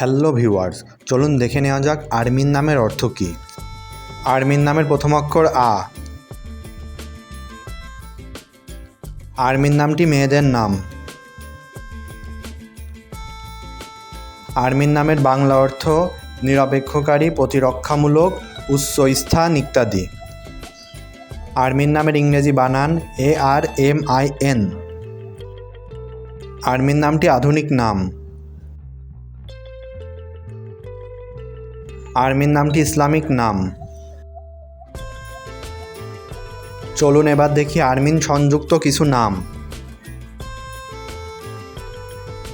Hello viewers চলুন দেখে নেওয়া যাক আর্মিন নামের অর্থ কী। আর্মিন নামের প্রথম অক্ষর আ। আর্মিন নামটি মেয়েদের নাম। আর্মিন নামের বাংলা অর্থ নিরপেক্ষকারী, প্রতিরক্ষামূলক উচ্চ স্থান ইত্যাদি। আর্মিন নামের ইংরেজি বানান A R M I N Armin নামটি আধুনিক নাম। আর্মিন নামটি ইসলামিক নাম। চলুন এবার দেখি আর্মিন সংযুক্ত কিছু নাম।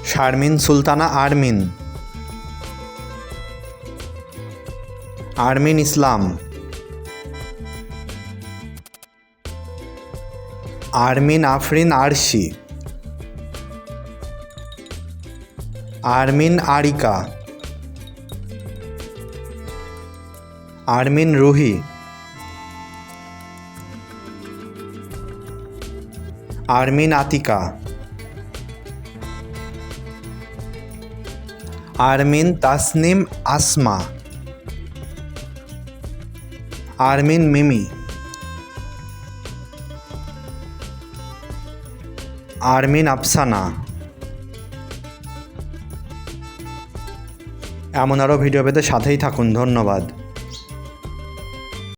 শারমিন সুলতানা আর্মিন। আর্মিন ইসলাম। আর্মিন আফরিন আরশি। আর্মিন আরিকা। আরমিন রুহি। আরমিন আতিকা। আরমিন তাসনিম আসমা। আরমিন মিমি। আরমিন আফসানা। এমন আরও ভিডিও পেতে সাথেই থাকুন, ধন্যবাদ।